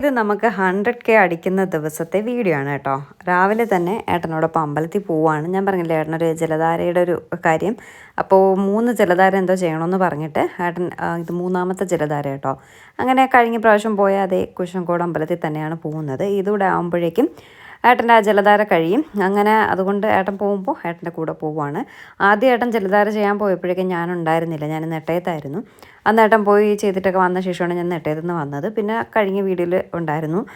ഇത് നമുക്ക് hundred K അടിക്കുന്ന ദിവസത്തെ വീഡിയോ ആണ് കേട്ടോ. രാവിലെ തന്നെ ഏട്ടനോടൊപ്പം അമ്പലത്തിൽ പോവുകയാണ് ഞാൻ പറഞ്ഞില്ലേ ഏട്ടനൊരു ജലധാരയുടെ ഒരു കാര്യം. അപ്പോൾ മൂന്ന് ജലധാര എന്തോ ചെയ്യണമെന്ന് പറഞ്ഞിട്ട് ഏട്ടൻ ഇത് മൂന്നാമത്തെ ജലധാര കേട്ടോ. അങ്ങനെ കഴിഞ്ഞ പ്രാവശ്യം പോയ അതേ കുശൻകോട് അമ്പലത്തിൽ തന്നെയാണ് പോകുന്നത്. ഇതൂടെ ആകുമ്പോഴേക്കും ഏട്ടന്റെ ആ ജലധാര കഴിയും. അങ്ങനെ അതുകൊണ്ട് ഏട്ടൻ പോകുമ്പോൾ ഏട്ടന്റെ കൂടെ പോവുകയാണ്. ആദ്യം ഏട്ടൻ ജലധാര ചെയ്യാൻ പോയപ്പോഴേക്കും ഞാനുണ്ടായിരുന്നില്ല. ഞാൻ നെട്ടയത്തായിരുന്നു അന്ന് ഏട്ടൻ പോയി ചെയ്തിട്ടൊക്കെ വന്ന ശേഷമാണ് ഞാൻ നെട്ടയത്ത് നിന്ന് വന്നത്. പിന്നെ കഴിഞ്ഞ വീഡിയോയിൽ ഉണ്ടായിരുന്നു.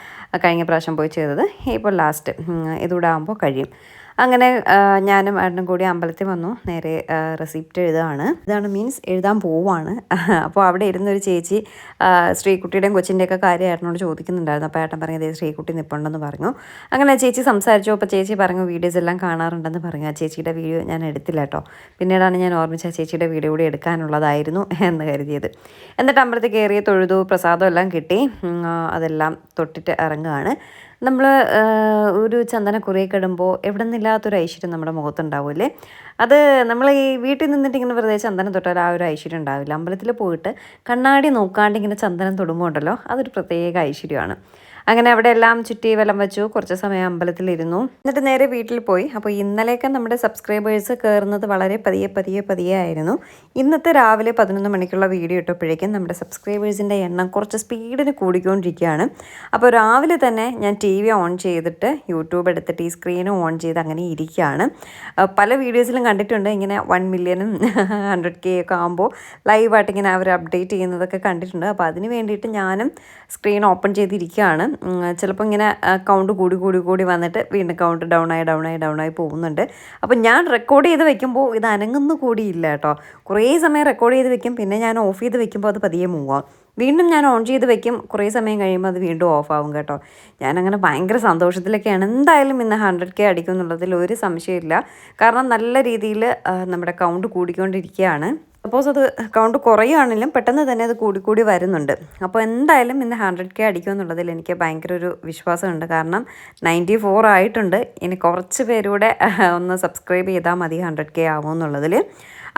കഴിഞ്ഞ പ്രാവശ്യം പോയി ചെയ്തത്. ഇപ്പോൾ ലാസ്റ്റ്. ഇതുകൂടെ ആകുമ്പോൾ കഴിയും. അങ്ങനെ ഞാനും ഏട്ടനും കൂടി അമ്പലത്തിൽ വന്നു. നേരെ റെസിപ്റ്റ് എഴുതുകയാണ്. ഇതാണ് മീൻസ് എഴുതാൻ പോവാണ്. അപ്പോൾ അവിടെ ഇരുന്നൊരു ചേച്ചി ശ്രീകുട്ടിയുടെയും കൊച്ചിന്റെയൊക്കെ കാര്യം ഏട്ടനോട് ചോദിക്കുന്നുണ്ടായിരുന്നു. അപ്പോൾ ഏട്ടൻ പറഞ്ഞു അതേ ശ്രീകുട്ടി നിൽപ്പുണ്ടെന്ന് പറഞ്ഞു. അങ്ങനെ ചേച്ചി സംസാരിച്ചു. അപ്പോൾ ചേച്ചി പറഞ്ഞു വീഡിയോസ് എല്ലാം കാണാറുണ്ടെന്ന് പറഞ്ഞു. ആ ചേച്ചിയുടെ വീഡിയോ ഞാൻ എടുത്തില്ല കേട്ടോ. പിന്നീടാണ് ഞാൻ ഓർമ്മിച്ച ചേച്ചിയുടെ വീഡിയോ കൂടി എടുക്കാനുള്ളതായിരുന്നു എന്ന് കരുതിയത്. എന്നിട്ട് അമ്പലത്തിൽ കയറിയ തൊഴുതു പ്രസാദം എല്ലാം കിട്ടി. അതെല്ലാം തൊട്ടിട്ട് ഇറങ്ങുകയാണ്. നമ്മൾ ഒരു ചന്ദന കുറേയൊക്കെ ഇടുമ്പോൾ എവിടെ നിന്നില്ലാത്തൊരു ഐശ്വര്യം നമ്മുടെ മുഖത്തുണ്ടാവില്ലേ? അത് നമ്മൾ ഈ വീട്ടിൽ നിന്നിട്ട് ഇങ്ങനെ വെറുതെ ചന്ദനം തൊട്ടാൽ ആ ഒരു ഐശ്വര്യം ഉണ്ടാവില്ല. അമ്പലത്തിൽ പോയിട്ട് കണ്ണാടി നോക്കാണ്ട് ഇങ്ങനെ ചന്ദനം തൊടുമ്പോൾ ഉണ്ടല്ലോ അതൊരു പ്രത്യേക ഐശ്വര്യമാണ്. അങ്ങനെ അവിടെ എല്ലാം ചുറ്റി വെള്ളം വെച്ചു. കുറച്ച് സമയം അമ്പലത്തിലിരുന്നു. എന്നിട്ട് നേരെ വീട്ടിൽ പോയി. അപ്പോൾ ഇന്നലെയൊക്കെ നമ്മുടെ സബ്സ്ക്രൈബേഴ്സ് കയറുന്നത് വളരെ പതിയെ പതിയെ പതിയെ ആയിരുന്നു. ഇന്നത്തെ രാവിലെ പതിനൊന്ന് മണിക്കുള്ള വീഡിയോ ഇട്ടപ്പോഴേക്കും നമ്മുടെ സബ്സ്ക്രൈബേഴ്സിന്റെ എണ്ണം കുറച്ച് സ്പീഡിന് കൂടിക്കൊണ്ടിരിക്കുകയാണ്. അപ്പോൾ രാവിലെ തന്നെ ഞാൻ ടി വി ഓൺ ചെയ്തിട്ട് യൂട്യൂബ് എടുത്തിട്ട് ഈ സ്ക്രീൻ ഓൺ ചെയ്ത് അങ്ങനെ ഇരിക്കുകയാണ്. പല വീഡിയോസിലും കണ്ടിട്ടുണ്ട്. ഇങ്ങനെ വൺ മില്യനും ഹൺഡ്രഡ് കെ ഒക്കെ ആകുമ്പോൾ ലൈവായിട്ട് ഇങ്ങനെ അവർ അപ്ഡേറ്റ് ചെയ്യുന്നതൊക്കെ കണ്ടിട്ടുണ്ട്. അപ്പോൾ അതിന് വേണ്ടിയിട്ട് ഞാനും സ്ക്രീൻ ഓപ്പൺ ചെയ്തിരിക്കുകയാണ്. ചിലപ്പോൾ ഇങ്ങനെ കൗണ്ട് കൂടി കൂടി കൂടി വന്നിട്ട് വീണ്ടും കൗണ്ട് ഡൗൺ ആയി ഡൗൺ ആയി ഡൗൺ ആയി പോകുന്നുണ്ട്. അപ്പോൾ ഞാൻ റെക്കോർഡ് ചെയ്ത് വെക്കുമ്പോൾ ഇത് അനങ്ങുന്നു കൂടിയില്ല കേട്ടോ. കുറേ സമയം റെക്കോർഡ് ചെയ്ത് വെക്കും പിന്നെ ഞാൻ ഓഫ് ചെയ്ത് വെക്കുമ്പോൾ അത് പതിയെ മൂവാം വീണ്ടും ഞാൻ ഓൺ ചെയ്ത് വെക്കും കുറേ സമയം കഴിയുമ്പോൾ അത് വീണ്ടും ഓഫ് ആവും കേട്ടോ. ഞാനങ്ങനെ ഭയങ്കര സന്തോഷത്തിലൊക്കെയാണ്. എന്തായാലും ഇന്ന് ഹൺഡ്രഡ് കെ അടിക്കും എന്നുള്ളതിൽ ഒരു സംശയമില്ല കാരണം നല്ല രീതിയിൽ നമ്മുടെ കൗണ്ട് കൂടിക്കൊണ്ടിരിക്കുകയാണ്. സപ്പോസ് അത് കൗണ്ട് കുറയുകയാണെങ്കിലും പെട്ടെന്ന് തന്നെ അത് കൂടിക്കൂടി വരുന്നുണ്ട്. അപ്പോൾ എന്തായാലും ഇന്ന് ഹൺഡ്രഡ് കെ അടിക്കുമെന്നുള്ളതിൽ എനിക്ക് ഭയങ്കര ഒരു വിശ്വാസമുണ്ട്. കാരണം നയന്റി ഫോർ ആയിട്ടുണ്ട്. ഇനി കുറച്ച് പേരൂടെ ഒന്ന് സബ്സ്ക്രൈബ് ചെയ്താൽ മതി ഹൺഡ്രഡ് കെ ആവുമെന്നുള്ളതിൽ.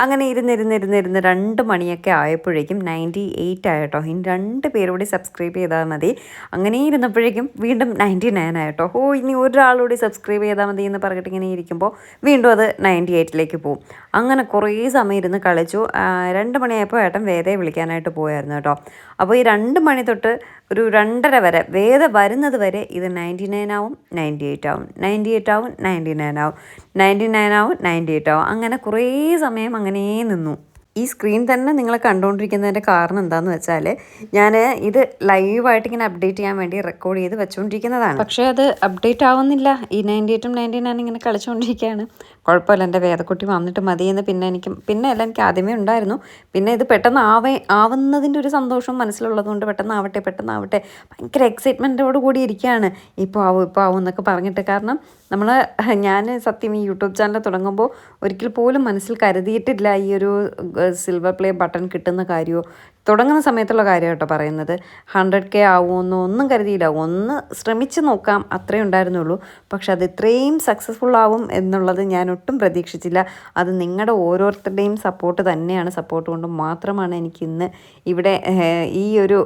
അങ്ങനെ ഇരുന്നിരുന്നിരുന്നിരുന്ന് രണ്ട് മണിയൊക്കെ ആയപ്പോഴേക്കും നയന്റി എയ്റ്റ് ആയിട്ടോ. ഇനി രണ്ട് പേരോടി സബ്സ്ക്രൈബ് ചെയ്താൽ മതി. അങ്ങനെ ഇരുന്നപ്പോഴേക്കും വീണ്ടും നയന്റി നയൻ ആയിട്ടോ. ഓ ഇനി ഒരാളോടി സബ്സ്ക്രൈബ് ചെയ്താൽ മതി എന്ന് പറഞ്ഞിട്ട് ഇങ്ങനെ ഇരിക്കുമ്പോൾ വീണ്ടും അത് നയന്റി എയ്റ്റിലേക്ക് പോകും അങ്ങനെ കുറേ സമയം ഇരുന്ന് കളിച്ചു. രണ്ട് മണിയായപ്പോൾ ഏട്ടൻ വേറെ വിളിക്കാനായിട്ട് പോയായിരുന്നു കേട്ടോ. അപ്പോൾ ഈ രണ്ട് മണി തൊട്ട് ഒരു രണ്ടര വരെ വേദ വരുന്നത് വരെ ഇത് നയന്റി നയൻ ആവും നയന്റി എയ്റ്റ് ആവും. നയന്റി എയ്റ്റ് ആവും നയന്റി നയൻ ആവും. നയന്റി നയൻ ആവും നയന്റി എയ്റ്റ് ആവും. അങ്ങനെ കുറേ സമയം അങ്ങനെ നിന്നു. ഈ സ്ക്രീൻ തന്നെ നിങ്ങൾ കണ്ടുകൊണ്ടിരിക്കുന്നതിന്റെ കാരണം എന്താണെന്ന് വെച്ചാൽ ഞാൻ ഇത് ലൈവായിട്ട് ഇങ്ങനെ അപ്ഡേറ്റ് ചെയ്യാൻ വേണ്ടി റെക്കോർഡ് ചെയ്ത് വെച്ചുകൊണ്ടിരിക്കുന്നതാണ് പക്ഷേ അത് അപ്ഡേറ്റ് ആവുന്നില്ല. ഈ നയന്റി എയ്റ്റും നയന്റി നയൻ ഇങ്ങനെ കളിച്ചുകൊണ്ടിരിക്കുകയാണ് കുഴപ്പമില്ല എന്റെ വേദക്കുട്ടി വന്നിട്ട് മതിയെന്ന് പിന്നെ എനിക്ക് പിന്നെ അല്ല എനിക്ക് ആദ്യമേ ഉണ്ടായിരുന്നു. പിന്നെ ഇത് പെട്ടെന്ന് ആവേ ആവുന്നതിന്റെ ഒരു സന്തോഷം മനസ്സിലുള്ളത് കൊണ്ട് പെട്ടെന്ന് ആവട്ടെ പെട്ടെന്ന് ആവട്ടെ ഭയങ്കര എക്സൈറ്റ്മെന്റോട് കൂടി ഇരിക്കുകയാണ് ഇപ്പോൾ ആവും ഇപ്പോൾ ആവും എന്നൊക്കെ പറഞ്ഞിട്ട് കാരണം നമ്മൾ ഞാൻ സത്യം ഈ യൂട്യൂബ് ചാനൽ തുടങ്ങുമ്പോൾ ഒരിക്കൽ പോലും മനസ്സിൽ കരുതിയിട്ടില്ല ഈ ഒരു സിൽവർ പ്ലേ ബട്ടൺ കിട്ടുന്ന കാര്യമോ തുടങ്ങുന്ന സമയത്തുള്ള കാര്യം കേട്ടോ പറയുന്നത്. ഹൺഡ്രഡ് കെ ആവുമെന്നോ ഒന്നും കരുതിയില്ല. ഒന്ന് ശ്രമിച്ച് നോക്കാം അത്രേ ഉണ്ടായിരുന്നുള്ളൂ. പക്ഷെ അത് ഇത്രയും സക്സസ്ഫുൾ ആവും എന്നുള്ളത് ഞാൻ ഒട്ടും പ്രതീക്ഷിച്ചില്ല. അത് നിങ്ങളുടെ ഓരോരുത്തരുടെയും സപ്പോർട്ട് തന്നെയാണ്. സപ്പോർട്ട് കൊണ്ട് മാത്രമാണ് എനിക്ക് ഇന്ന് ഇവിടെ ഈ ഒരു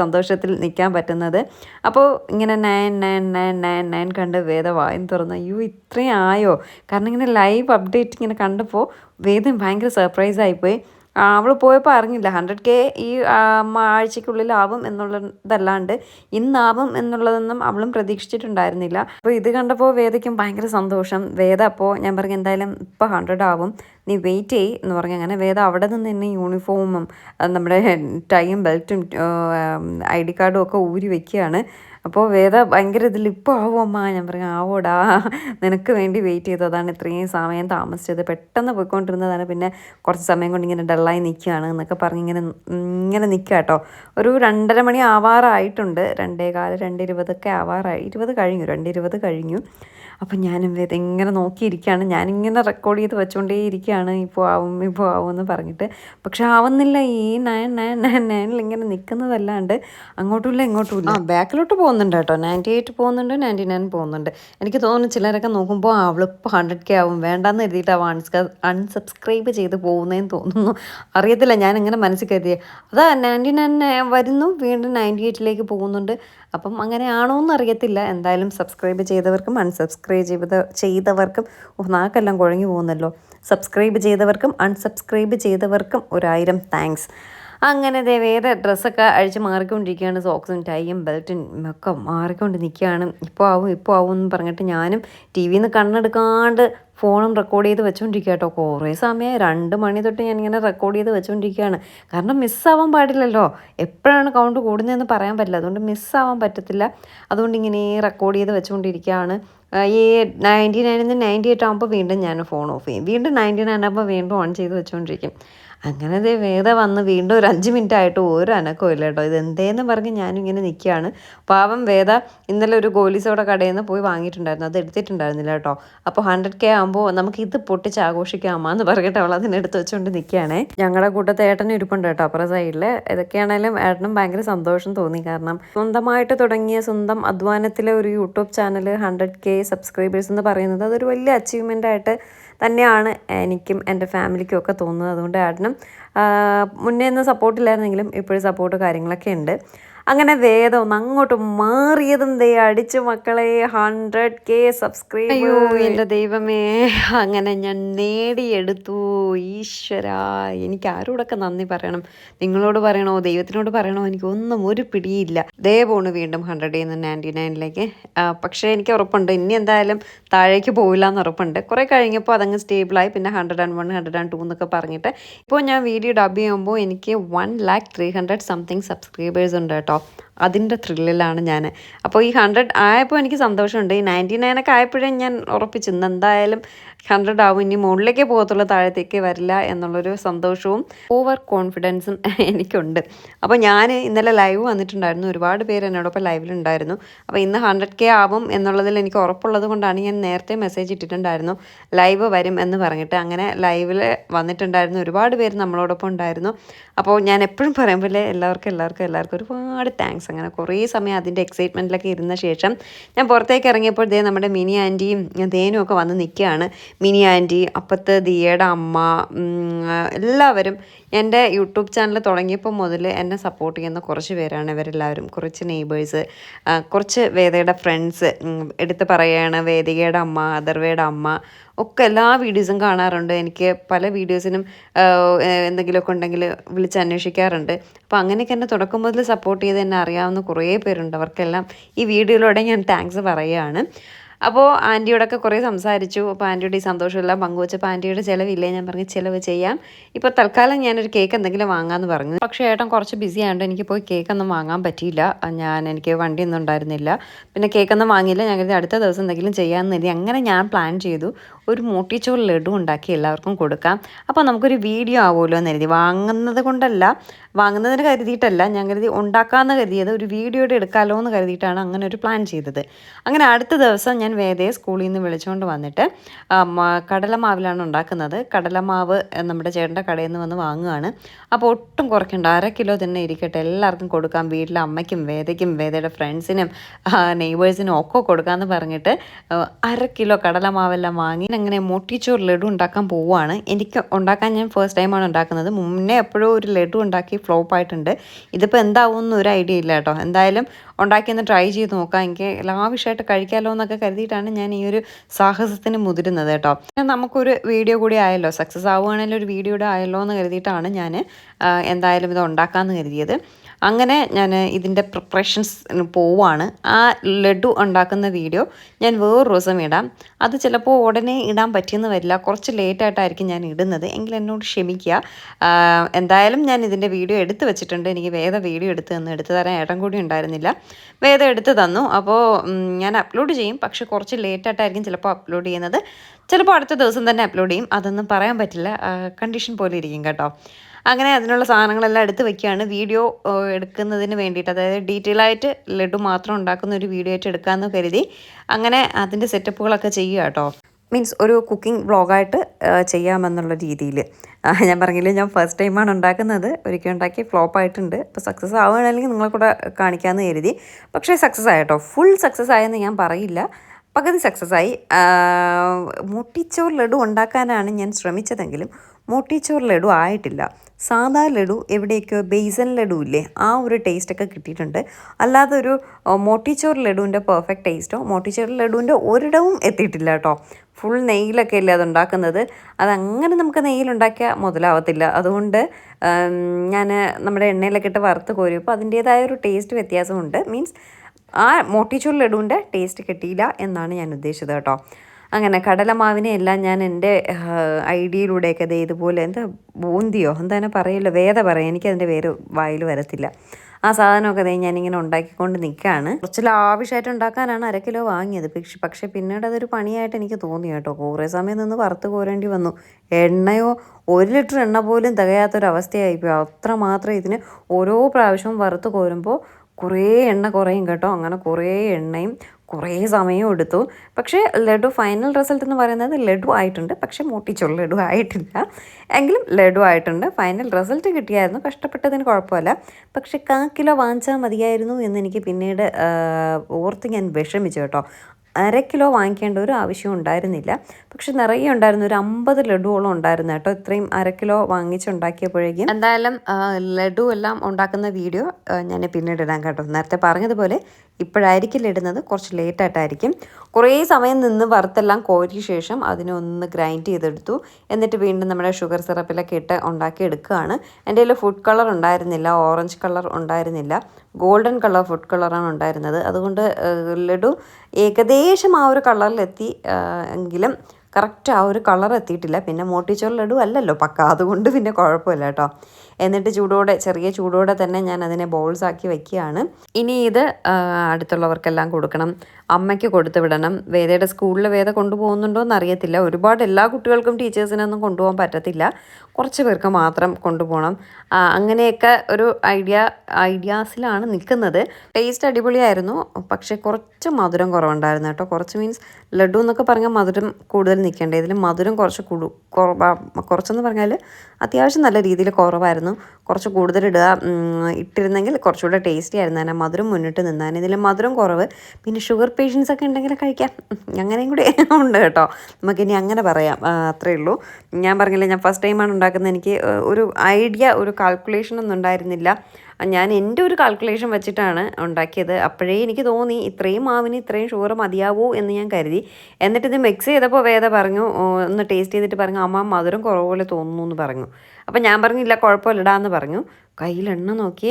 സന്തോഷത്തിൽ നിൽക്കാൻ പറ്റുന്നത്. അപ്പോൾ ഇങ്ങനെ nine nine nine nine nine കണ്ട് വേദ വായും തുറന്ന് അയ്യോ ഇത്രയും ആയോ? കാരണം ഇങ്ങനെ ലൈവ് അപ്ഡേറ്റ് ഇങ്ങനെ കണ്ടപ്പോൾ വേദം ഭയങ്കര സർപ്രൈസ് ആയിപ്പോയി. അവൾ പോയപ്പോൾ അറിഞ്ഞില്ല. ഹൺഡ്രഡ് കെ ഈ ആഴ്ചയ്ക്കുള്ളിലാവും എന്നുള്ളതല്ലാണ്ട് ഇന്നാവും എന്നുള്ളതൊന്നും അവളും പ്രതീക്ഷിച്ചിട്ടുണ്ടായിരുന്നില്ല. അപ്പോൾ ഇത് കണ്ടപ്പോൾ വേദയ്ക്കും ഭയങ്കര സന്തോഷം. വേദ അപ്പോൾ ഞാൻ പറഞ്ഞു എന്തായാലും ഇപ്പോൾ ഹൺഡ്രഡ് ആവും. നീ വെയിറ്റ് ചെയ് എന്ന് പറഞ്ഞു അങ്ങനെ വേദ അവിടെ നിന്ന് തന്നെ യൂണിഫോമും നമ്മുടെ ടൈയും ബെൽറ്റും ഐ ഡി കാർഡും ഒക്കെ ഊരി വെക്കുകയാണ്. അപ്പോൾ വേദ ഭയങ്കര ഇതിൽ ഇപ്പോൾ ആവും അമ്മ? ഞാൻ പറഞ്ഞു ആവോടാ. നിനക്ക് വേണ്ടി വെയിറ്റ് ചെയ്തതാണ് ഇത്രയും സമയം താമസിച്ചത്. പെട്ടെന്ന് പോയിക്കൊണ്ടിരുന്നതാണ്. പിന്നെ കുറച്ച് സമയം കൊണ്ട് ഇങ്ങനെ ഡള്ളായി നിൽക്കുകയാണ് എന്നൊക്കെ പറഞ്ഞ് ഇങ്ങനെ ഇങ്ങനെ നിൽക്കുക കേട്ടോ. ഒരു രണ്ടര മണി ആവാറായിട്ടുണ്ട്. രണ്ടേ കാൽ രണ്ട് ആവാറായി. ഇരുപത് കഴിഞ്ഞു. രണ്ട് ഇരുപത് കഴിഞ്ഞു. അപ്പം ഞാനും വേദ ഇങ്ങനെ നോക്കിയിരിക്കുകയാണ്. ഞാനിങ്ങനെ റെക്കോർഡ് ചെയ്ത് വെച്ചുകൊണ്ടേ ഇരിക്കുകയാണ് ഇപ്പോൾ ആവും ഇപ്പോൾ ആവും എന്ന് പറഞ്ഞിട്ട്. പക്ഷെ ആവുന്നില്ല. ഈ നയൻ നയൻ നയൻ നയനിൽ ഇങ്ങനെ നിൽക്കുന്നതല്ലാണ്ട് അങ്ങോട്ടും ഇല്ല ഇങ്ങോട്ടും ഇല്ല ആ ബാക്കിലോട്ട് പോകുന്നുണ്ട് കേട്ടോ. നയന്റി എയ്റ്റ് പോകുന്നുണ്ട് നയന്റി നയൻ പോകുന്നുണ്ട്. എനിക്ക് തോന്നുന്നു ചിലരൊക്കെ നോക്കുമ്പോൾ അവളിപ്പോൾ ഹൺഡ്രഡ് കെ ആവും. വേണ്ടാന്ന് എഴുതിയിട്ട് അൺസ്ക അൺസബ്സ്ക്രൈബ് ചെയ്ത് പോകുന്നതെന്ന് തോന്നുന്നു. അറിയത്തില്ല. ഞാൻ ഇങ്ങനെ മനസ്സിൽ കരുതിയത് അതാ നയന്റി നയൻ വരുന്നു. വീണ്ടും നയന്റി എയ്റ്റിലേക്ക് പോകുന്നുണ്ട്. അപ്പം അങ്ങനെയാണോ എന്ന് അറിയത്തില്ല. എന്തായാലും സബ്സ്ക്രൈബ് ചെയ്തവർക്കും അൺസബ്സ്ക്രൈബ് ചെയ്ത ചെയ്തവർക്കും നാക്കെല്ലാം കുഴങ്ങി പോകുന്നല്ലോ. സബ്സ്ക്രൈബ് ചെയ്തവർക്കും അൺസബ്സ്ക്രൈബ് ചെയ്തവർക്കും ഒരായിരം താങ്ക്സ് അങ്ങനെ ദേ വേറെ ഡ്രസ്സൊക്കെ അഴിച്ച് മാറിക്കൊണ്ടിരിക്കുകയാണ്. സോക്സും ടൈയും ബെൽറ്റും ഒക്കെ മാറിക്കൊണ്ട് നിൽക്കുകയാണ്. ഇപ്പോൾ ആവും ഇപ്പോൾ ആവും എന്ന് പറഞ്ഞിട്ട് ഞാനും ടി വിയിൽ നിന്ന് കണ്ണെടുക്കാണ്ട് ഫോണും റെക്കോർഡ് ചെയ്ത് വെച്ചുകൊണ്ടിരിക്കുക കേട്ടോ. കുറേ സമയം രണ്ട് മണി തൊട്ട് ഞാൻ ഇങ്ങനെ റെക്കോർഡ് ചെയ്ത് വെച്ചുകൊണ്ടിരിക്കുകയാണ് കാരണം മിസ്സാവാൻ പാടില്ലല്ലോ. എപ്പോഴാണ് കൗണ്ട് കൂടുന്നതെന്ന് പറയാൻ പറ്റില്ല. അതുകൊണ്ട് മിസ്സാവാൻ പറ്റത്തില്ല. അതുകൊണ്ട് ഇങ്ങനെ റെക്കോർഡ് ചെയ്ത് വെച്ചുകൊണ്ടിരിക്കുകയാണ് ഈ നയന്റി നയനിൽ നിന്ന് നയന്റി എയ്റ്റ് ആകുമ്പോൾ വീണ്ടും ഞാൻ ഫോൺ ഓഫ് ചെയ്യും. വീണ്ടും നയന്റി നയൻ ആകുമ്പോൾ വീണ്ടും ഓൺ ചെയ്ത് വെച്ചുകൊണ്ടിരിക്കും അങ്ങനെ ദേ വേദ വന്ന് വീണ്ടും ഒരു അഞ്ച് മിനിറ്റ് ആയിട്ട് ഒരു അനക്കവും ഇല്ല കേട്ടോ. ഇത് എന്തേന്ന് പറഞ്ഞ് ഞാനിങ്ങനെ നിൽക്കുകയാണ് പാവം വേദ ഇന്നലെ ഒരു ഗോലീസോടെ കടയിൽ നിന്ന് പോയി വാങ്ങിയിട്ടുണ്ടായിരുന്നു. അത് എടുത്തിട്ടുണ്ടായിരുന്നില്ല കേട്ടോ. അപ്പോൾ ഹൺഡ്രഡ് കെ ആകുമ്പോൾ നമുക്ക് ഇത് പൊട്ടിച്ച് ആഘോഷിക്കാമെന്ന് പറഞ്ഞിട്ട് അവൾ അതിനെടുത്ത് വെച്ചുകൊണ്ട് നിൽക്കുകയാണേ ഞങ്ങളുടെ കൂട്ടത്തെ ഏട്ടനും ഇരിപ്പുണ്ട് കേട്ടോ അപ്പുറ സൈഡിൽ ഇതൊക്കെയാണേലും ഏട്ടനും ഭയങ്കര സന്തോഷം തോന്നി. കാരണം സ്വന്തമായിട്ട് തുടങ്ങിയ സ്വന്തം അധ്വാനത്തിലെ ഒരു YouTube channel hundred K subscribers എന്ന് പറയുന്നത് അതൊരു വലിയ അച്ചീവ്മെന്റ് ആയിട്ട് തന്നെയാണ് എനിക്കും എന്റെ ഫാമിലിക്കും ഒക്കെ തോന്നുന്നത്. അതുകൊണ്ട് ഏട്ടനും ആ, മുന്നേ ഒന്നും സപ്പോർട്ടില്ലായിരുന്നെങ്കിലും ഇപ്പോഴും സപ്പോർട്ട് കാര്യങ്ങളൊക്കെ ഉണ്ട്. അങ്ങനെ വേദം ഒന്ന് അങ്ങോട്ട് മാറിയതും ദേ അടിച്ചു മക്കളെ ഹൺഡ്രഡ് കെ സബ്സ്ക്രൈബ് എന്റെ ദൈവമേ. അങ്ങനെ ഞാൻ നേടിയെടുത്തു. ഈശ്വര എനിക്ക് ആരോടൊക്കെ നന്ദി പറയണം? നിങ്ങളോട് പറയണോ? ദൈവത്തിനോട് പറയണോ? എനിക്ക് ഒന്നും ഒരു പിടിയില്ല. ദേ പോണ് വീണ്ടും ഹൺഡ്രഡിൽ നിന്ന് നയന്റി നയനിലേക്ക് പക്ഷേ എനിക്ക് ഉറപ്പുണ്ട്. ഇനി എന്തായാലും താഴേക്ക് പോയില്ല എന്ന് ഉറപ്പുണ്ട്. കുറേ കഴിഞ്ഞപ്പോൾ അതങ്ങ് സ്റ്റേബിളായി പിന്നെ hundred and one hundred and two എന്നൊക്കെ പറഞ്ഞിട്ട്. ഇപ്പോൾ ഞാൻ വീഡിയോ ഡബ് ചെയ്യുമ്പോൾ എനിക്ക് one lakh three hundred something subscribers ഉണ്ട് കേട്ടോ. അതിന്റെ ത്രില്ലിലാണ് ഞാൻ അപ്പോൾ ഈ ഹൺഡ്രഡ് ആയപ്പോൾ എനിക്ക് സന്തോഷമുണ്ട്. ഈ നയന്റി നയനൊക്കെ ആയപ്പോഴേ ഞാൻ ഉറപ്പിച്ചു. ഇന്ന് എന്തായാലും ഹൺഡ്രഡ് ആവും. ഇനി മുകളിലേക്ക് പോകത്തുള്ളൂ താഴത്തേക്ക് വരില്ല എന്നുള്ളൊരു സന്തോഷവും ഓവർ കോൺഫിഡൻസും എനിക്കുണ്ട്. അപ്പോൾ ഞാൻ ഇന്നലെ ലൈവ് വന്നിട്ടുണ്ടായിരുന്നു. ഒരുപാട് പേര് എന്നോടൊപ്പം ലൈവിലുണ്ടായിരുന്നു അപ്പോൾ ഇന്ന് ഹൺഡ്രഡ് കെ ആവും എന്നുള്ളതിൽ എനിക്ക് ഉറപ്പുള്ളത് കൊണ്ടാണ് ഞാൻ നേരത്തെ മെസ്സേജ് ഇട്ടിട്ടുണ്ടായിരുന്നു. ലൈവ് വരും എന്ന് പറഞ്ഞിട്ട്. അങ്ങനെ ലൈവിൽ വന്നിട്ടുണ്ടായിരുന്നു. ഒരുപാട് പേര് നമ്മളോടൊപ്പം ഉണ്ടായിരുന്നു. അപ്പോൾ ഞാൻ എപ്പോഴും പറയും പോലെ എല്ലാവർക്കും എല്ലാവർക്കും എല്ലാവർക്കും ഒരുപാട് താങ്ക്സ് അങ്ങനെ കുറേ സമയം അതിന്റെ എക്സൈറ്റ്മെന്റിലൊക്കെ ഇരുന്ന ശേഷം ഞാൻ പുറത്തേക്ക് ഇറങ്ങിയപ്പോൾ ദേ നമ്മുടെ മിനി ആന്റിയും ദേനും ഒക്കെ വന്ന് നിൽക്കുകയാണ്. മിനി ആന്റി അപ്പത്ത് ദിയയുടെ അമ്മ എല്ലാവരും എന്റെ യൂട്യൂബ് ചാനൽ തുടങ്ങിയപ്പോൾ മുതൽ എന്നെ സപ്പോർട്ട് ചെയ്യുന്ന കുറച്ച് പേരാണ് ഇവരെല്ലാവരും. കുറച്ച് നെയ്ബേഴ്സ് കുറച്ച് വേദയുടെ ഫ്രണ്ട്സ് എടുത്ത് പറയുകയാണ് വേദികയുടെ അമ്മ അഥർവയുടെ അമ്മ ഒക്കെ എല്ലാ വീഡിയോസും കാണാറുണ്ട്. എനിക്ക് പല വീഡിയോസിനും എന്തെങ്കിലുമൊക്കെ ഉണ്ടെങ്കിൽ വിളിച്ച് അന്വേഷിക്കാറുണ്ട്. അപ്പോൾ അങ്ങനെയൊക്കെ എന്നെ തുടക്കം മുതൽ സപ്പോർട്ട് ചെയ്ത് എന്നെ അറിയാവുന്ന കുറേ പേരുണ്ട്. അവർക്കെല്ലാം ഈ വീഡിയോയിലൂടെ ഞാൻ താങ്ക്സ് പറയുകയാണ്. അപ്പോൾ ആന്റിയോടൊക്കെ കുറേ സംസാരിച്ചു. അപ്പോൾ ആന്റിയുടെ ഈ സന്തോഷമെല്ലാം പങ്കുവച്ചപ്പോൾ ആന്റിയുടെ ചിലവില്ലേ? ഞാൻ പറഞ്ഞു ചിലവ് ചെയ്യാം. ഇപ്പോൾ തൽക്കാലം ഞാനൊരു കേക്ക് എന്തെങ്കിലും വാങ്ങാമെന്ന് പറഞ്ഞു. പക്ഷേ ഏട്ടൻ കുറച്ച് ബിസി ആയതുകൊണ്ട് എനിക്ക് പോയി കേക്കൊന്നും വാങ്ങാൻ പറ്റിയില്ല. ഞാൻ എനിക്ക് വണ്ടിയൊന്നും ഉണ്ടായിരുന്നില്ല. പിന്നെ കേക്കൊന്നും വാങ്ങിയില്ല. ഞാൻ അടുത്ത ദിവസം എന്തെങ്കിലും ചെയ്യാമെന്ന് കരുതി. അങ്ങനെ ഞാൻ പ്ലാൻ ചെയ്തു. ഒരു മൂട്ടിച്ചോറ് ലഡു ഉണ്ടാക്കി എല്ലാവർക്കും കൊടുക്കാം. അപ്പോൾ നമുക്കൊരു വീഡിയോ ആവുമല്ലോ എന്ന് കരുതി. വാങ്ങുന്നത് കൊണ്ടല്ല വാങ്ങുന്നതിന് കരുതിയിട്ടല്ല ഞാൻ കരുതി ഉണ്ടാക്കാമെന്ന് കരുതിയത് ഒരു വീഡിയോയുടെ എടുക്കാമല്ലോ എന്ന് കരുതിയിട്ടാണ് അങ്ങനെ ഒരു പ്ലാൻ ചെയ്തത്. അങ്ങനെ അടുത്ത ദിവസം ഞാൻ വേദയെ സ്കൂളിൽ നിന്ന് വിളിച്ചുകൊണ്ട് വന്നിട്ട് കടലമാവിലാണ് ഉണ്ടാക്കുന്നത്. കടലമാവ് നമ്മുടെ ചേട്ടന്റെ കടയിൽ നിന്ന് വന്ന് വാങ്ങുകയാണ് അപ്പോൾ ഒട്ടും കുറയ്ക്കണ്ട. അര കിലോ തന്നെ ഇരിക്കട്ടെ. എല്ലാവർക്കും കൊടുക്കാം. വീട്ടിലെ അമ്മയ്ക്കും വേദയ്ക്കും വേദയുടെ ഫ്രണ്ട്സിനും നെയ്ബേഴ്സിനും ഒക്കെ കൊടുക്കാമെന്ന് പറഞ്ഞിട്ട് അര കിലോ കടലമാവെല്ലാം വാങ്ങി അങ്ങനെ മോട്ടിച്ചോർ ലഡു ഉണ്ടാക്കാൻ പോവുകയാണ്. എനിക്ക് ഉണ്ടാക്കാൻ ഞാൻ ഫസ്റ്റ് ടൈമാണ് ഉണ്ടാക്കുന്നത്. മുന്നേ എപ്പോഴും ഒരു ലഡു ഉണ്ടാക്കി ഫ്ലോപ്പ് ആയിട്ടുണ്ട്. ഇതിപ്പോൾ എന്താവും ഒരു ഐഡിയ ഇല്ല കേട്ടോ. എന്തായാലും ഉണ്ടാക്കി ഒന്ന് ട്രൈ ചെയ്ത് നോക്കാം. എനിക്ക് ലാവിഷായിട്ട് കഴിക്കാമല്ലോ എന്നൊക്കെ കരുതിയിട്ടാണ് ഞാൻ ഈ ഒരു സാഹസത്തിന് മുതിരുന്നത് കേട്ടോ. നമുക്കൊരു വീഡിയോ കൂടി ആയല്ലോ. സക്സസ് ആവുകയാണെങ്കിൽ ഒരു വീഡിയോ കൂടെ ആയല്ലോ എന്ന് കരുതിയിട്ടാണ് ഞാൻ എന്തായാലും ഇത് ഉണ്ടാക്കാമെന്ന് കരുതിയത്. അങ്ങനെ ഞാൻ ഇതിന്റെ പ്രിപ്പറേഷൻസ് പോവാണ്. ആ ലഡു ഉണ്ടാക്കുന്ന വീഡിയോ ഞാൻ വേറൊരു ദിവസം ഇടാം. അത് ചിലപ്പോൾ ഉടനെ ഇടാൻ പറ്റിയെന്ന് വരില്ല. കുറച്ച് ലേറ്റായിട്ടായിരിക്കും ഞാൻ ഇടുന്നത്. എങ്കിൽ എന്നോട് ക്ഷമിക്കുക. എന്തായാലും ഞാൻ ഇതിന്റെ വീഡിയോ എടുത്ത് വെച്ചിട്ടുണ്ട്. എനിക്ക് വേദ വീഡിയോ എടുത്ത് തന്നു. എടുത്തു തരാൻ ഏട്ടൻ കൂടി ഉണ്ടായിരുന്നില്ല. വേദ എടുത്ത് തന്നു. അപ്പോൾ ഞാൻ അപ്ലോഡ് ചെയ്യും. പക്ഷെ കുറച്ച് ലേറ്റായിട്ടായിരിക്കും ചിലപ്പോൾ അപ്ലോഡ് ചെയ്യുന്നത്. ചിലപ്പോൾ അടുത്ത ദിവസം തന്നെ അപ്ലോഡ് ചെയ്യും. അതൊന്നും പറയാൻ പറ്റില്ല. കണ്ടീഷൻ പോലെ ഇരിക്കും കേട്ടോ. അങ്ങനെ അതിനുള്ള സാധനങ്ങളെല്ലാം എടുത്ത് വെക്കുകയാണ്. വീഡിയോ എടുക്കുന്നതിന് വേണ്ടിയിട്ട്. അതായത് ഡീറ്റെയിൽ ആയിട്ട് ലഡു മാത്രം ഉണ്ടാക്കുന്ന ഒരു വീഡിയോ ആയിട്ട് എടുക്കാമെന്ന് കരുതി. അങ്ങനെ അതിന്റെ സെറ്റപ്പുകളൊക്കെ ചെയ്യുക കേട്ടോ. മീൻസ് ഒരു കുക്കിംഗ് വ്ളോഗായിട്ട് ചെയ്യാമെന്നുള്ള രീതിയിൽ. ഞാൻ പറഞ്ഞില്ല ഞാൻ ഫസ്റ്റ് ടൈമാണ് ഉണ്ടാക്കുന്നത്. ഒരിക്കൽ ഉണ്ടാക്കി ഫ്ലോപ്പ് ആയിട്ടുണ്ട്. അപ്പോൾ സക്സസ് ആവുകയാണെങ്കിൽ നിങ്ങളെ കൂടെ കാണിക്കാമെന്ന് കരുതി. പക്ഷേ സക്സസ് ആയിട്ടോ ഫുൾ സക്സസ് ആയെന്ന് ഞാൻ പറയില്ല. പകുതി സക്സസ് ആയി. മുട്ടിച്ചോർ ലഡു ഉണ്ടാക്കാനാണ് ഞാൻ ശ്രമിച്ചതെങ്കിലും മുട്ടിച്ചോർ ലഡു ആയിട്ടില്ല. സാധാ ലഡു എവിടെയൊക്കെയോ ബേസൻ ലഡു ഇല്ലേ? ആ ഒരു ടേസ്റ്റൊക്കെ കിട്ടിയിട്ടുണ്ട്. അല്ലാതെ ഒരു മോട്ടിച്ചോർ ലഡുവിന്റെ പെർഫെക്റ്റ് ടേസ്റ്റോ മോട്ടിച്ചോർ ലഡുവിന്റെ ഒരിടവും എത്തിയിട്ടില്ല കേട്ടോ. ഫുൾ നെയ്യിലൊക്കെ അല്ലേ അത് ഉണ്ടാക്കുന്നത്? അതങ്ങനെ നമുക്ക് നെയ്യിലുണ്ടാക്കിയാൽ മുതലാവത്തില്ല. അതുകൊണ്ട് ഞാൻ നമ്മുടെ എണ്ണയിലൊക്കെ ഇട്ട് വറുത്ത് കോരിയപ്പോൾ അതിന്റേതായ ഒരു ടേസ്റ്റ് വ്യത്യാസമുണ്ട്. മീൻസ് ആ മോട്ടിച്ചോർ ലഡുവിന്റെ ടേസ്റ്റ് കിട്ടിയില്ല എന്നാണ് ഞാൻ ഉദ്ദേശിച്ചത് കേട്ടോ. അങ്ങനെ കടലമാവിനെ എല്ലാം ഞാൻ എന്റെ ഐഡിയയിലൂടെയൊക്കെ ദേ ഇതുപോലെ എന്താ ബൂന്തിയോ എന്താണ് പറയില്ല? വേദ പറയാം. എനിക്കതിന്റെ പേര് വായിൽ വരത്തില്ല. ആ സാധനമൊക്കെ ദേ ഞാനിങ്ങനെ ഉണ്ടാക്കിക്കൊണ്ട് നിൽക്കുകയാണ്. കുറച്ച് ലാവിഷായിട്ട് ഉണ്ടാക്കാനാണ് അര കിലോ വാങ്ങിയത്. പക്ഷെ പക്ഷേ പിന്നീട് അതൊരു പണിയായിട്ട് എനിക്ക് തോന്നി കേട്ടോ. കുറേ സമയം നിന്ന് വറുത്ത് കോരേണ്ടി വന്നു. എണ്ണയോ ഒരു ലിറ്റർ എണ്ണ പോലും തികയാത്തൊരവസ്ഥയായിപ്പോ അത്ര മാത്രം ഇതിന് ഓരോ പ്രാവശ്യവും വറുത്ത് കോരുമ്പോൾ കുറേ എണ്ണ കുറയും കേട്ടോ. അങ്ങനെ കുറേ എണ്ണയും കുറേ സമയം എടുത്തു. പക്ഷേ ലഡു ഫൈനൽ റിസൾട്ട് എന്ന് പറയുന്നത് ലഡു ആയിട്ടുണ്ട്. പക്ഷേ മൂട്ടിച്ചുള്ള ലഡു ആയിട്ടില്ല. എങ്കിലും ലഡു ആയിട്ടുണ്ട്. ഫൈനൽ റിസൾട്ട് കിട്ടിയായിരുന്നു. കഷ്ടപ്പെട്ടതിന് കുഴപ്പമില്ല. പക്ഷേ കാ കിലോ വാങ്ങിച്ചാൽ മതിയായിരുന്നു എന്ന് എനിക്ക് പിന്നീട് ഓർത്ത് ഞാൻ വിഷമിച്ചു കേട്ടോ. അര കിലോ വാങ്ങിക്കേണ്ട ഒരു ആവശ്യം ഉണ്ടായിരുന്നില്ല. പക്ഷെ നിറയെ ഉണ്ടായിരുന്നു. ഒരു അമ്പത് ലഡുവോളം ഉണ്ടായിരുന്നു കേട്ടോ. ഇത്രയും അര കിലോ വാങ്ങിച്ചുണ്ടാക്കിയപ്പോഴേക്കും. എന്തായാലും ലഡു എല്ലാം ഉണ്ടാക്കുന്ന വീഡിയോ ഞാൻ പിന്നീട് ഇടാൻ കേട്ടോ. നേരത്തെ പറഞ്ഞതുപോലെ ഇപ്പോഴായിരിക്കില്ല ഇടുന്നത്. കുറച്ച് ലേറ്റായിട്ടായിരിക്കും കുറേ സമയം നിന്ന് വറുത്തെല്ലാം കോരിയ ശേഷം അതിനെ ഒന്ന് ഗ്രൈൻഡ് ചെയ്തെടുത്തു. എന്നിട്ട് വീണ്ടും നമ്മുടെ ഷുഗർ സിറപ്പിലൊക്കെ ഇട്ട് ഉണ്ടാക്കി എടുക്കുകയാണ്. എന്റെ കയ്യിൽ ഫുഡ് കളർ ഉണ്ടായിരുന്നില്ല ഓറഞ്ച് കളർ ഉണ്ടായിരുന്നില്ല. ഗോൾഡൻ കളർ ഫുഡ് കളറാണ് ഉണ്ടായിരുന്നത്. അതുകൊണ്ട് ലഡു ഏകദേശം ആ ഒരു കളറിലെത്തി എങ്കിലും കറക്റ്റ് ആ ഒരു കളർ എത്തിയിട്ടില്ല. പിന്നെ മോട്ടിച്ചോർ ലഡു അല്ലല്ലോ പക്ക. അതുകൊണ്ട് പിന്നെ കുഴപ്പമില്ല കേട്ടോ. എന്നിട്ട് ചൂടോടെ ചെറിയ ചൂടോടെ തന്നെ ഞാൻ അതിനെ ബോൾസ് ആക്കി വെക്കുകയാണ്. ഇനി ഇത് അടുത്തുള്ളവർക്കെല്ലാം കൊടുക്കണം. അമ്മയ്ക്ക് കൊടുത്തു വിടണം. വേദയുടെ സ്കൂളിൽ വേദ കൊണ്ടുപോകുന്നുണ്ടോ എന്ന് അറിയത്തില്ല ഒരുപാട് എല്ലാ കുട്ടികൾക്കും ടീച്ചേഴ്സിനൊന്നും കൊണ്ടുപോകാൻ പറ്റത്തില്ല. കുറച്ച് പേർക്ക് മാത്രം കൊണ്ടുപോകണം. അങ്ങനെയൊക്കെ ഒരു ഐഡിയ ഐഡിയാസിലാണ് നിൽക്കുന്നത്. ടേസ്റ്റ് അടിപൊളിയായിരുന്നു. പക്ഷേ കുറച്ച് മധുരം കുറവുണ്ടായിരുന്നു കേട്ടോ. കുറച്ച് മീൻസ് ലഡു എന്നൊക്കെ പറഞ്ഞാൽ മധുരം കൂടുതൽ നിൽക്കേണ്ടത് ഇതിൽ മധുരം കുറച്ച് കൂടു കുറച്ചെന്ന് പറഞ്ഞാൽ അത്യാവശ്യം നല്ല രീതിയിൽ കുറവായിരുന്നു. കുറച്ച് കൂടുതൽ ഇടുക ഇട്ടിരുന്നെങ്കിൽ കുറച്ചുകൂടെ ടേസ്റ്റി ആയിരുന്നു. തന്നെ മധുരം മുന്നിട്ട് നിന്നാണ്. ഇതിൽ മധുരം കുറവ്. പിന്നെ ഷുഗർ പേഷ്യൻസ് ഒക്കെ ഉണ്ടെങ്കിൽ കഴിക്കാം. അങ്ങനെയും കൂടി ഉണ്ട് കേട്ടോ. നമുക്കിനി അങ്ങനെ പറയാം. അത്രയേ ഉള്ളൂ. ഞാൻ പറഞ്ഞില്ലേ ഞാൻ ഫസ്റ്റ് ടൈമാണ് ഉണ്ടാക്കുന്നത്. എനിക്ക് ഒരു ഐഡിയ ഒരു കാൽക്കുലേഷൻ ഒന്നും ഉണ്ടായിരുന്നില്ല. ഞാൻ എന്റെ ഒരു കാൽക്കുലേഷൻ വെച്ചിട്ടാണ് ഉണ്ടാക്കിയത്. അപ്പോഴേ എനിക്ക് തോന്നി ഇത്രയും മാവിന് ഇത്രയും ഷുഗർ മതിയാവൂ എന്ന് ഞാൻ കരുതി. എന്നിട്ട് ഇത് മിക്സ് ചെയ്തപ്പോൾ വേദ പറഞ്ഞു ഒന്ന് ടേസ്റ്റ് ചെയ്തിട്ട് പറഞ്ഞു അമ്മ മധുരം കുറവ് പോലെ തോന്നുന്നു എന്ന് പറഞ്ഞു. അപ്പം ഞാൻ പറഞ്ഞില്ല കുഴപ്പമില്ല ഇടാന്ന് പറഞ്ഞു. കയ്യിൽ എണ്ണ നോക്കി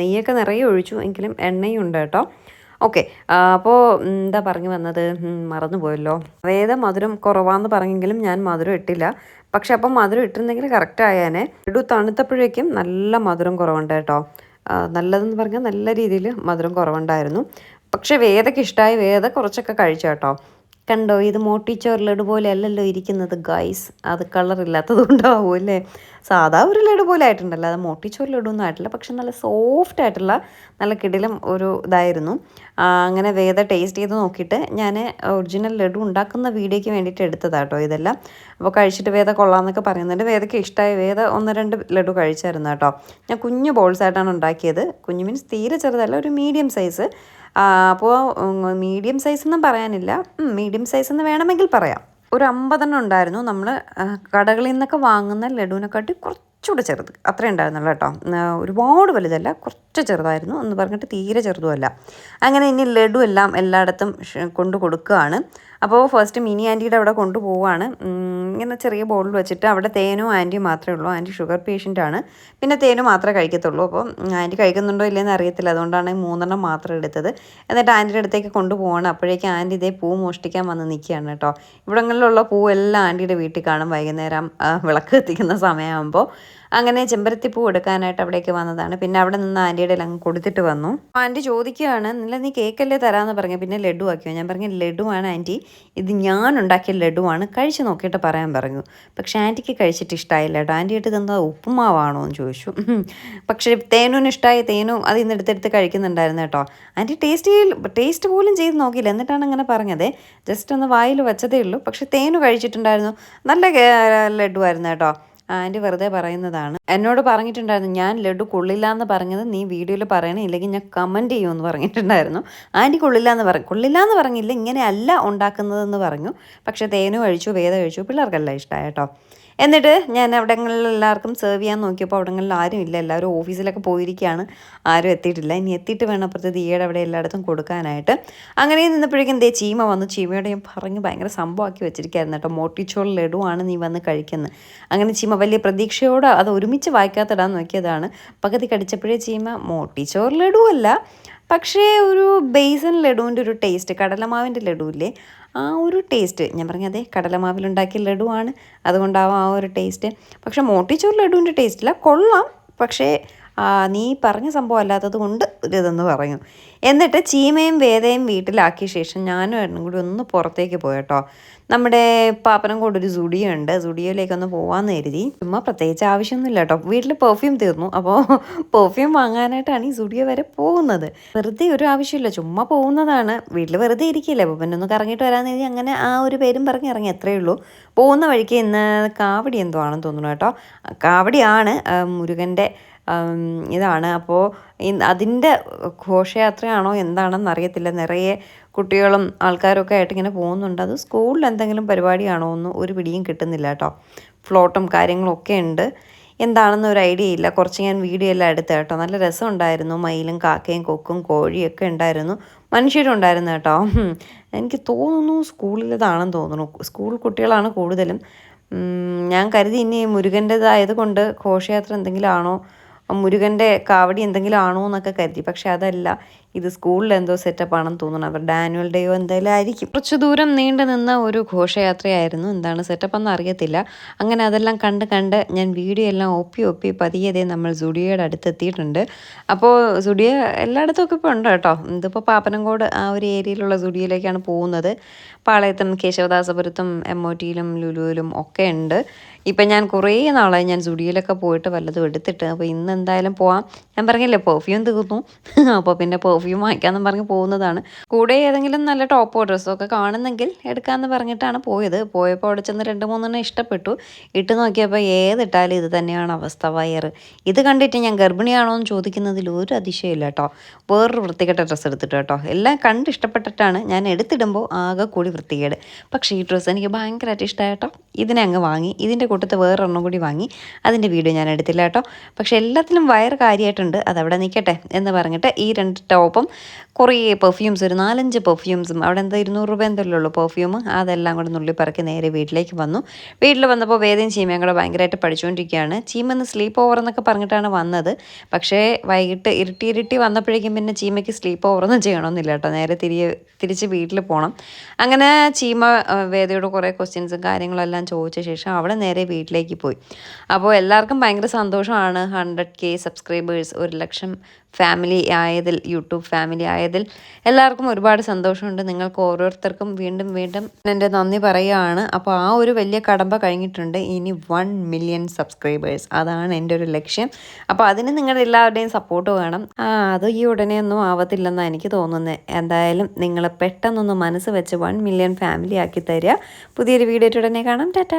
നെയ്യൊക്കെ നിറയെ ഒഴിച്ചു എങ്കിലും എണ്ണയും ഉണ്ട് കേട്ടോ. ഓക്കെ അപ്പോൾ എന്താ പറഞ്ഞു വന്നത്? മറന്നു പോയല്ലോ വേദ മധുരം കുറവാന്ന് പറഞ്ഞെങ്കിലും ഞാൻ മധുരം ഇട്ടില്ല. പക്ഷെ അപ്പം മധുരം ഇട്ടിരുന്നെങ്കിൽ കറക്റ്റ് ആയാനെ. ഇടു തണുത്തപ്പോഴേക്കും നല്ല മധുരം കുറവുണ്ട് കേട്ടോ. നല്ലതെന്ന് പറഞ്ഞാൽ നല്ല രീതിയിൽ മധുരം കുറവുണ്ടായിരുന്നു. പക്ഷെ വേദയ്ക്ക് ഇഷ്ടമായി വേദ കുറച്ചൊക്കെ കഴിച്ചു കേട്ടോ. കണ്ടോ ഇത് മോട്ടിച്ചോറിലിടുപോലെ പോലെ അല്ലല്ലോ ഇരിക്കുന്നത് ഗൈസ് അത് കളർ ഇല്ലാത്തത് കൊണ്ടാവും അല്ലേ? സാധാ ഒരു ലഡു പോലെ ആയിട്ടുണ്ടല്ലോ. അത് മോട്ടിച്ചോറ് ലഡു ഒന്നും ആയിട്ടില്ല. പക്ഷെ നല്ല സോഫ്റ്റ് ആയിട്ടുള്ള നല്ല കിടിലും ഒരു ഇതായിരുന്നു. അങ്ങനെ വേദ ടേസ്റ്റ് ചെയ്ത് നോക്കിയിട്ട് ഞാൻ ഒറിജിനൽ ലഡു ഉണ്ടാക്കുന്ന വീഡിയോയ്ക്ക് വേണ്ടിയിട്ട് എടുത്തതാട്ടോ ഇതെല്ലാം. അപ്പോൾ കഴിച്ചിട്ട് വേദ കൊള്ളാമെന്നൊക്കെ പറയുന്നുണ്ട്. വേദയ്ക്ക് ഇഷ്ടമായി വേദ ഒന്ന് രണ്ട് ലഡു കഴിച്ചായിരുന്നു കേട്ടോ. ഞാൻ കുഞ്ഞു ബോൾസ് ആയിട്ടാണ് ഉണ്ടാക്കിയത്. കുഞ്ഞു മീൻസ് തീരെ ചെറുതല്ല ഒരു മീഡിയം സൈസ് അപ്പോൾ മീഡിയം സൈസ് എന്നും പറയാനില്ല. മീഡിയം സൈസ് എന്ന് വേണമെങ്കിൽ പറയാം. ഒരു അമ്പതെണ്ണം ഉണ്ടായിരുന്നു നമ്മൾ കടകളിൽ നിന്നൊക്കെ വാങ്ങുന്ന ലഡുവിനെക്കാട്ടി കുറച്ചുകൂടെ ചെറുത്. അത്രേ ഉണ്ടായിരുന്നുള്ളൂ കേട്ടോ. ഒരുപാട് വലുതല്ല കുറച്ച് ചെറുതായിരുന്നു. എന്ന് പറഞ്ഞിട്ട് തീരെ ചെറുതുമല്ല. അങ്ങനെ ഇനി ലഡു എല്ലാം എല്ലായിടത്തും കൊണ്ടു കൊടുക്കുകയാണ് അപ്പോൾ ഫസ്റ്റ് മിനി ആന്റിയുടെ അവിടെ കൊണ്ടുപോവാണ് ഇങ്ങനെ ചെറിയ ബോളിൽ വെച്ചിട്ട് അവിടെ തേനും ആന്റിയും മാത്രമേ ഉള്ളൂ. ആന്റി ഷുഗർ പേഷ്യന്റാണ് പിന്നെ തേനും മാത്രമേ കഴിക്കത്തുള്ളൂ. അപ്പോൾ ആന്റി കഴിക്കുന്നുണ്ടോ ഇല്ലയെന്ന് അറിയത്തില്ല. അതുകൊണ്ടാണ് മൂന്നെണ്ണം മാത്രം എടുത്തത്. എന്നിട്ട് ആന്റിയുടെ അടുത്തേക്ക് കൊണ്ടുപോകണം അപ്പോഴേക്കും ആന്റി ഇതേ പൂ മോഷ്ടിക്കാൻ വന്ന് നിൽക്കുകയാണ് കേട്ടോ. ഇവിടങ്ങളിലുള്ള പൂവെല്ലാം ആന്റിയുടെ വീട്ടിൽ കാണും വൈകുന്നേരം വിളക്ക് എത്തിക്കുന്ന സമയമാകുമ്പോൾ. അങ്ങനെ ചെമ്പരത്തിപ്പൂ എടുക്കാനായിട്ട് അവിടേക്ക് വന്നതാണ്. പിന്നെ അവിടെ നിന്ന് ആന്റിയുടെ അങ്ങ് കൊടുത്തിട്ട് വന്നു. ആന്റി ചോദിക്കുകയാണ് നല്ല നീ കേക്കല്ലേ തരാമെന്ന് പറഞ്ഞു. പിന്നെ ലഡു ആക്കിയോ? ഞാൻ പറഞ്ഞു ലഡുവാണ് ആന്റി. ഇത് ഞാൻ ഉണ്ടാക്കിയ ലഡുവാണ്. കഴിച്ച് നോക്കിയിട്ട് പറയാൻ പറഞ്ഞു. പക്ഷേ ആന്റിക്ക് കഴിച്ചിട്ട് ഇഷ്ടമായില്ല കേട്ടോ. ആന്റി ആയിട്ട് തന്നത് ഉപ്പുമാവാണോ? എന്ന് ചോദിച്ചു. പക്ഷേ തേനൂന് ഇഷ്ടമായി തേനും അത് ഇന്ന് എടുത്തെടുത്ത് കഴിക്കുന്നുണ്ടായിരുന്നു കേട്ടോ. ആന്റി ടേസ്റ്റ് ടേസ്റ്റ് പോലും ചെയ്ത് നോക്കിയില്ല. എന്നിട്ടാണ് അങ്ങനെ പറഞ്ഞത്. ജസ്റ്റ് ഒന്ന് വായിൽ വെച്ചതേ ഉള്ളൂ. പക്ഷേ തേനു കഴിച്ചിട്ടുണ്ടായിരുന്നു. നല്ല ലഡു ആയിരുന്നു കേട്ടോ. ആന്റി വെറുതെ പറയുന്നതാണ്. എന്നോട് പറഞ്ഞിട്ടുണ്ടായിരുന്നു ഞാൻ ലഡു കൊള്ളില്ല എന്ന് പറഞ്ഞത് നീ വീഡിയോയിൽ പറയണേ ഇല്ലെങ്കിൽ ഞാൻ കമന്റ് ചെയ്യുമെന്ന് പറഞ്ഞിട്ടുണ്ടായിരുന്നു. ആന്റി കൊള്ളില്ല എന്ന് പറഞ്ഞു കൊള്ളില്ല എന്ന് പറഞ്ഞില്ല ഇങ്ങനെയല്ല ഉണ്ടാക്കുന്നതെന്ന് പറഞ്ഞു. പക്ഷേ തേനും കഴിച്ചു വേദ കഴിച്ചു പിള്ളേർക്കെല്ലാം ഇഷ്ടമായി കേട്ടോ. എന്നിട്ട് ഞാൻ അവിടങ്ങളിൽ എല്ലാവർക്കും സെർവ് ചെയ്യാൻ നോക്കിയപ്പോൾ അവിടങ്ങളിൽ ആരും ഇല്ല. എല്ലാവരും ഓഫീസിലൊക്കെ പോയിരിക്കുകയാണ് ആരും എത്തിയിട്ടില്ല. ഇനി എത്തിയിട്ട് വേണം അപ്പുറത്ത് തീയുടെ അവിടെ എല്ലായിടത്തും കൊടുക്കാനായിട്ട്. അങ്ങനെ നിന്നപ്പോഴേക്കും ദേ ചീമ വന്നു. ചീമയോട് ഞാൻ പറഞ്ഞ് ഭയങ്കര സംഭവമാക്കി വെച്ചിരിക്കുകയായിരുന്നു കേട്ടോ. മോട്ടിച്ചോൾ ലഡുവാണ് നീ വന്ന് കഴിക്കുന്നത് അങ്ങനെ ചീമ വലിയ പ്രതീക്ഷയോടെ അത് ഒരുമിച്ച് വായിക്കാത്തിടാൻ നോക്കിയതാണ്. പകുതി കടിച്ചപ്പോഴേ ചീമ മോട്ടിച്ചോർ ലഡു അല്ല പക്ഷേ ഒരു ബേസൻ ലഡുവിന്റെ ഒരു ടേസ്റ്റ് കടലമാവിന്റെ ലഡു ഇല്ലേ ആ ഒരു ടേസ്റ്റ്. ഞാൻ പറഞ്ഞ അതെ കടലമാവിലുണ്ടാക്കിയ ലഡുവാണ്. അതുകൊണ്ടാവാം ആ ഒരു ടേസ്റ്റ്. പക്ഷേ മോട്ടിച്ചോറ് ലഡുവിന്റെ ടേസ്റ്റില്ല കൊള്ളാം. പക്ഷേ നീ പറഞ്ഞ സംഭവം അല്ലാത്തത് കൊണ്ട് ഇതെന്ന് പറഞ്ഞു. എന്നിട്ട് ചീമയും വേദയും വീട്ടിലാക്കിയ ശേഷം ഞാനും ഏട്ടനും കൂടി ഒന്ന് പുറത്തേക്ക് പോയട്ടോ നമ്മുടെ പാപ്പനം ഒരു സുഡിയോ ഉണ്ട്. സുഡിയോയിലേക്കൊന്ന് പോവാന്ന് കരുതി. ചുമ്മാ പ്രത്യേകിച്ച് ആവശ്യമൊന്നുമില്ല കേട്ടോ. വീട്ടിൽ പെർഫ്യൂം തീർന്നു. അപ്പോൾ പെർഫ്യൂം വാങ്ങാനായിട്ടാണ് ഈ സുഡിയോ വരെ പോകുന്നത്. വെറുതെ ഒരു ആവശ്യമില്ല. ചുമ്മാ പോകുന്നതാണ്. വീട്ടിൽ വെറുതെ ഇരിക്കില്ല അപ്പോൾ പിന്നെ ഒന്ന് കറങ്ങിയിട്ട് വരാമെന്ന് കരുതി അങ്ങനെ ആ ഒരു പേരും പറഞ്ഞ് ഇറങ്ങി. അത്രയേ ഉള്ളൂ. പോകുന്ന വഴിക്ക് ഇന്ന് കാവടി എന്തോ ആണെന്ന് തോന്നുന്നു കേട്ടോ. കാവടിയാണ് മുരുകന്റെ ഇതാണ്. അപ്പോൾ അതിന്റെ ഘോഷയാത്രയാണോ എന്താണെന്ന് അറിയത്തില്ല. നിറയെ കുട്ടികളും ആൾക്കാരൊക്കെ ആയിട്ട് ഇങ്ങനെ പോകുന്നുണ്ട്. അത് സ്കൂളിൽ എന്തെങ്കിലും പരിപാടിയാണോ എന്ന് ഒരു പിടിയും കിട്ടുന്നില്ല കേട്ടോ. ഫ്ലോട്ടും കാര്യങ്ങളൊക്കെ ഉണ്ട്. എന്താണെന്ന് ഒരു ഐഡിയ ഇല്ല. കുറച്ച് ഞാൻ വീഡിയോ എല്ലാം എടുത്ത കേട്ടോ. നല്ല രസമുണ്ടായിരുന്നു. മയിലും കാക്കയും കൊക്കും കോഴിയൊക്കെ ഉണ്ടായിരുന്നു. മനുഷ്യരും ഉണ്ടായിരുന്നു കേട്ടോ. എനിക്ക് തോന്നുന്നു സ്കൂളിലേതാണെന്ന് തോന്നുന്നു. സ്കൂൾ കുട്ടികളാണ് കൂടുതലും. ഞാൻ കരുതി ഇനി മുരുകന്റെതായത് കൊണ്ട് ഘോഷയാത്ര എന്തെങ്കിലും ആണോ മുരുകന്റെ കാവടി എന്തെങ്കിലും ആണോ എന്നൊക്കെ കരുതി. പക്ഷെ അതല്ല ഇത് സ്കൂളിൽ എന്തോ സെറ്റപ്പ് ആണെന്ന് തോന്നുന്നു. അവരുടെ ആനുവൽ ഡേയോ എന്തായാലും ആയിരിക്കും. കുറച്ച് ദൂരം നീണ്ടു നിന്ന ഒരു ഘോഷയാത്രയായിരുന്നു. എന്താണ് സെറ്റപ്പ് എന്ന് അറിയത്തില്ല. അങ്ങനെ അതെല്ലാം കണ്ട് കണ്ട് ഞാൻ വീഡിയോ എല്ലാം ഒപ്പി ഒപ്പി പതിയെ ദേ നമ്മൾ സുഡിയോയുടെ അടുത്ത് എത്തിയിട്ടുണ്ട്. അപ്പോൾ സുഡിയോ എല്ലായിടത്തും ഒക്കെ ഇപ്പോൾ ഉണ്ട് കേട്ടോ. ഇതിപ്പോൾ പാപ്പനംകോട് ആ ഒരു ഏരിയയിലുള്ള സുഡിയോയിലേക്കാണ് പോകുന്നത്. പാളയത്തും കേശവദാസപുരത്തും എം ഒ ടിയിലും ലുലുവിലും ഒക്കെ ഉണ്ട്. ഇപ്പം ഞാൻ കുറേ നാളായി ഞാൻ സുഡിയോയിലൊക്കെ പോയിട്ട് വല്ലതും എടുത്തിട്ട്. അപ്പോൾ ഇന്ന് എന്തായാലും പോവാം. ഞാൻ പറഞ്ഞില്ലേ പെർഫ്യൂം തീർന്നു അപ്പോൾ പിന്നെ പെർഫ്യൂം വാങ്ങിക്കാമെന്ന് പറഞ്ഞ് പോകുന്നതാണ്. കൂടെ ഏതെങ്കിലും നല്ല ടോപ്പോ ഡ്രസ്സോ ഒക്കെ കാണുന്നെങ്കിൽ എടുക്കാമെന്ന് പറഞ്ഞിട്ടാണ് പോയത്. പോയപ്പോൾ അവിടെ ചെന്ന് രണ്ട് മൂന്നെണ്ണം ഇഷ്ടപ്പെട്ടു. ഇട്ട് നോക്കിയപ്പോൾ ഏതിട്ടാലും ഇത് തന്നെയാണ് അവസ്ഥ വയർ ഇത് കണ്ടിട്ട് ഞാൻ ഗർഭിണിയാണോ എന്ന് ചോദിക്കുന്നതിൽ ഒരു അതിശയമില്ല കേട്ടോ വേറൊരു വൃത്തികെട്ട ഡ്രസ്സ് എടുത്തിട്ട് കേട്ടോ എല്ലാം കണ്ട് ഇഷ്ടപ്പെട്ടിട്ടാണ് ഞാൻ എടുത്തിടുമ്പോൾ ആകെ കൂടി വൃത്തികേട്. പക്ഷേ ഈ ഡ്രസ്സ് എനിക്ക് ഭയങ്കരമായിട്ട് ഇഷ്ടമായ കേട്ടോ ഇതിനെ അങ്ങ് വാങ്ങി. ഇതിന്റെ കൂട്ടത്ത് വേറൊരെണ്ണം കൂടി വാങ്ങി. അതിന്റെ വീഡിയോ ഞാൻ എടുത്തില്ല കേട്ടോ പക്ഷേ എല്ലാത്തിലും വയർ കാര്യമായിട്ടുണ്ട് അതവിടെ നിൽക്കട്ടെ എന്ന് പറഞ്ഞിട്ട് ഈ രണ്ട് ടോപ്പും കുറേ പെർഫ്യൂംസ് ഒരു നാലഞ്ച് പെർഫ്യൂംസും അവിടെ എന്താ ഇരുന്നൂറ് രൂപ എന്തല്ലോ ഉള്ളൂ പെർഫ്യൂം അതെല്ലാം കൂടെ നുള്ളി പറക്കി നേരെ വീട്ടിലേക്ക് വന്നു. വീട്ടിൽ വന്നപ്പോൾ വേദയും ചീമയും കൂടെ ഭയങ്കരമായിട്ട് പഠിച്ചുകൊണ്ടിരിക്കുകയാണ്. ചീമെന്ന് സ്ലീപ്പ് ഓവർ എന്നൊക്കെ പറഞ്ഞിട്ടാണ് വന്നത്. പക്ഷേ വൈകിട്ട് ഇരുട്ടി ഇരുട്ടി വന്നപ്പോഴേക്കും പിന്നെ ചീമയ്ക്ക് സ്ലീപ്പ് ഓവറൊന്നും ചെയ്യണമെന്നില്ല കേട്ടോ. നേരെ തിരികെ തിരിച്ച് വീട്ടിൽ പോകണം. അങ്ങനെ ചീമ വേദയോട് കുറേ ക്വസ്റ്റ്യൻസും കാര്യങ്ങളെല്ലാം ചോദിച്ച ശേഷം അവളെ നേരെ വീട്ടിലേക്ക് പോയി. അപ്പോൾ എല്ലാവർക്കും ഭയങ്കര സന്തോഷമാണ്. ഹൺഡ്രഡ് കെ സബ്സ്ക്രൈബേഴ്സ് ഒരു ലക്ഷം ഫാമിലി ആയതിൽ യൂട്യൂബ് ഫാമിലി ആയതിൽ എല്ലാവർക്കും ഒരുപാട് സന്തോഷമുണ്ട്. നിങ്ങൾക്ക് ഓരോരുത്തർക്കും വീണ്ടും വീണ്ടും എന്റെ നന്ദി പറയുകയാണ്. അപ്പോൾ ആ ഒരു വലിയ കടമ്പ കഴിഞ്ഞിട്ടുണ്ട്. ഇനി വൺ മില്യൺ സബ്സ്ക്രൈബേഴ്സ് അതാണ് എന്റെ ഒരു ലക്ഷ്യം. അപ്പോൾ അതിന് നിങ്ങളുടെ എല്ലാവരുടെയും സപ്പോർട്ട് വേണം. ആ അത് ഈ ഉടനെ ഒന്നും ആവത്തില്ലെന്നാണ് എനിക്ക് തോന്നുന്നത് എന്തായാലും നിങ്ങൾ പെട്ടെന്നൊന്ന് മനസ്സ് വെച്ച് വൺ മില്യൺ ഫാമിലി ആക്കി തരിക. പുതിയൊരു വീഡിയോ ഉടനെ കാണാം. ടാറ്റ.